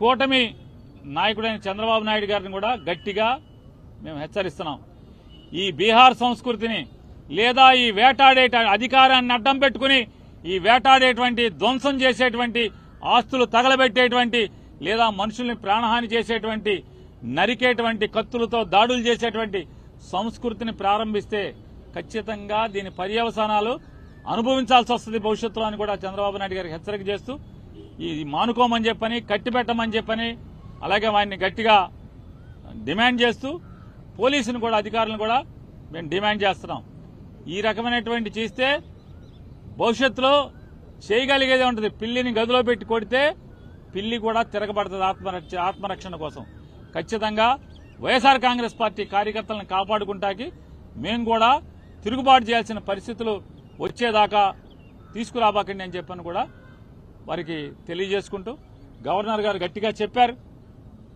కూటమి నాయకుడైన చంద్రబాబు నాయుడు గారిని కూడా గట్టిగా మేము హెచ్చరిస్తున్నాం. ఈ బీహార్ సంస్కృతిని లేదా ఈ వేటాడే అధికారాన్ని అడ్డం పెట్టుకుని ఈ వేటాడేటువంటి ధ్వంసం చేసేటువంటి ఆస్తులు తగలబెట్టేటువంటి లేదా మనుషుల్ని ప్రాణహాని చేసేటువంటి నరికేటువంటి కత్తులతో దాడులు చేసేటువంటి సంస్కృతిని ప్రారంభిస్తే ఖచ్చితంగా దీని పర్యవసానాలు అనుభవించాల్సి వస్తుంది భవిష్యత్తులో అని కూడా చంద్రబాబు నాయుడు గారికి హెచ్చరిక చేస్తూ ఇది మానుకోమని చెప్పని కట్టిపెట్టమని చెప్పని అలాగే వాడిని గట్టిగా డిమాండ్ చేస్తూ పోలీసును కూడా అధికారులను కూడా మేము డిమాండ్ చేస్తున్నాం. ఈ రకమైనటువంటి చేస్తే భవిష్యత్తులో చేయగలిగేదే ఉంటుంది. పిల్లిని గదిలో పెట్టి కొడితే పిల్లి కూడా తిరగబడుతుంది ఆత్మరక్ష ఆత్మరక్షణ కోసం. ఖచ్చితంగా వైఎస్ఆర్ కాంగ్రెస్ పార్టీ కార్యకర్తలను కాపాడుకుంటాకి మేము కూడా తిరుగుబాటు చేయాల్సిన పరిస్థితులు వచ్చేదాకా తీసుకురాబాకండి అని చెప్పని కూడా వారికి తెలియజేసుకుంటూ గవర్నర్ గారు గట్టిగా చెప్పారు.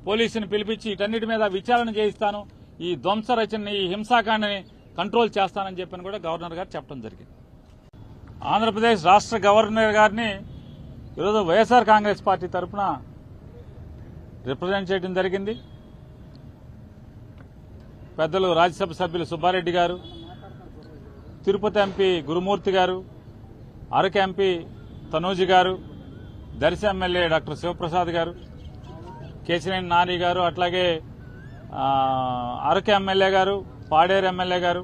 పోలీసుని పిలిపించి ఇటన్నిటి మీద విచారణ చేయిస్తాను. ఈ ధ్వంస రచనని ఈ హింసాకాండని కంట్రోల్ చేస్తానని చెప్పని కూడా గవర్నర్ గారు చెప్పడం జరిగింది. ఆంధ్రప్రదేశ్ రాష్ట్ర గవర్నర్ గారిని ఈరోజు వైఎస్ఆర్ కాంగ్రెస్ పార్టీ తరఫున రిప్రజెంట్ చేయడం జరిగింది. పెద్దలు రాజ్యసభ సభ్యులు సుబ్బారెడ్డి గారు తిరుపతి ఎంపీ గురుమూర్తి గారు అరకు ఎంపీ తనూజి గారు దర్శి ఎమ్మెల్యే డాక్టర్ శివప్రసాద్ గారు కేశినేని నాని గారు అట్లాగే అరకు ఎమ్మెల్యే గారు పాడేరు ఎమ్మెల్యే గారు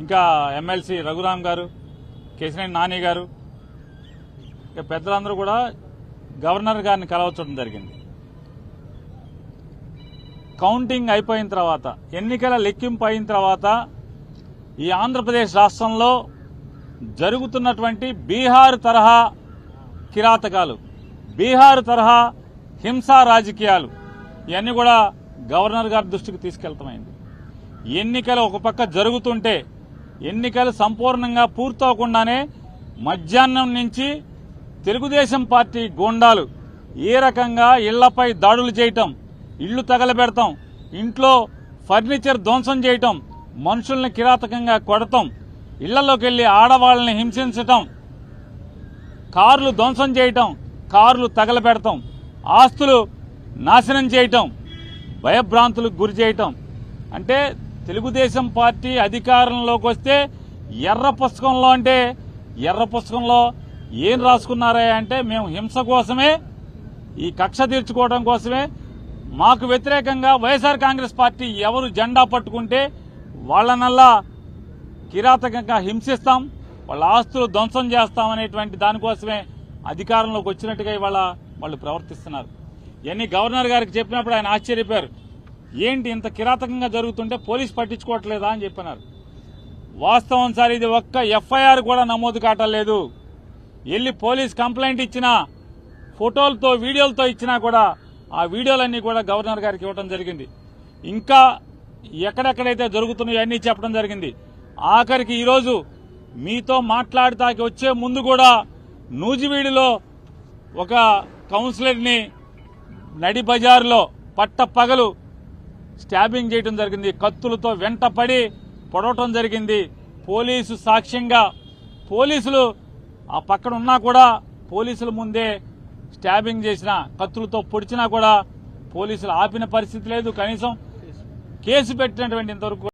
ఇంకా ఎమ్మెల్సీ రఘురామ్ గారు కేశినేని నాని గారు ఇక పెద్దలందరూ కూడా గవర్నర్ గారిని కలవచ్చడం జరిగింది. కౌంటింగ్ అయిపోయిన తర్వాత ఎన్నికల లెక్కింపు అయిన తర్వాత ఈ ఆంధ్రప్రదేశ్ రాష్ట్రంలో జరుగుతున్నటువంటి బీహార్ తరహా కిరాతకాలు. బీహార్ తరహా హింసా రాజకీయాలు. ఇవన్నీ కూడా గవర్నర్ గారి దృష్టికి తీసుకెళ్తామైంది. ఎన్నికలు ఒక పక్క జరుగుతుంటే ఎన్నికలు సంపూర్ణంగా పూర్తవకుండానే మధ్యాహ్నం నుంచి తెలుగుదేశం పార్టీ గూండాలు ఏ రకంగా ఇళ్ళపై దాడులు చేయటం ఇళ్ళు తగలబెడతాం ఇంట్లో ఫర్నిచర్ ధ్వంసం చేయటం మనుషుల్ని కిరాతకంగా కొడతాం ఇళ్ళలోకి వెళ్ళి ఆడవాళ్ళని హింసించటం కార్లు ధ్వంసం చేయటం కార్లు తగలబెడటం ఆస్తులు నాశనం చేయటం భయభ్రాంతులకు గురి చేయటం. అంటే తెలుగుదేశం పార్టీ అధికారంలోకి వస్తే ఎర్ర పుస్తకంలో అంటే ఎర్ర పుస్తకంలో ఏం రాసుకున్నారా అంటే మేము హింస కోసమే ఈ కక్ష తీర్చుకోవడం కోసమే. మాకు వ్యతిరేకంగా వైఎస్ఆర్ కాంగ్రెస్ పార్టీ ఎవరు జెండా పట్టుకుంటే వాళ్ళనల్లా కిరాతకంగా హింసిస్తాం. వాళ్ళ ఆస్తులు ధ్వంసం చేస్తాం అనేటువంటి దానికోసమే అధికారంలోకి వచ్చినట్టుగా ఇవాళ వాళ్ళు ప్రవర్తిస్తున్నారు. ఇవన్నీ గవర్నర్ గారికి చెప్పినప్పుడు ఆయన ఆశ్చర్యపోయారు. ఏంటి ఇంత కిరాతకంగా జరుగుతుంటే పోలీసు పట్టించుకోవట్లేదా అని చెప్పినారు. వాస్తవం సార్ ఇది ఒక్క ఎఫ్ఐఆర్ కూడా నమోదు కావట్లేదు వెళ్ళి పోలీస్ కంప్లైంట్ ఇచ్చినా ఫోటోలతో వీడియోలతో ఇచ్చినా కూడా ఆ వీడియోలన్నీ కూడా గవర్నర్ గారికి ఇవ్వడం జరిగింది. ఇంకా ఎక్కడెక్కడైతే జరుగుతున్నాయో అన్నీ చెప్పడం జరిగింది. ఆఖరికి ఈరోజు మీతో మాట్లాడటానికి వచ్చే ముందు కూడా నూజివీడిలో ఒక కౌన్సిలర్ని నడి బజారులో పట్ట పగలు స్టాబింగ్ చేయడం జరిగింది. కత్తులతో వెంటపడి పొడవటం జరిగింది. పోలీసు సాక్ష్యంగా పోలీసులు ఆ పక్కన ఉన్నా కూడా పోలీసుల ముందే స్టాబింగ్ చేసిన కత్తులతో పొడిచినా కూడా పోలీసులు ఆపిన పరిస్థితి లేదు. కనీసం కేసు పెట్టినటువంటి ఇంతవరకు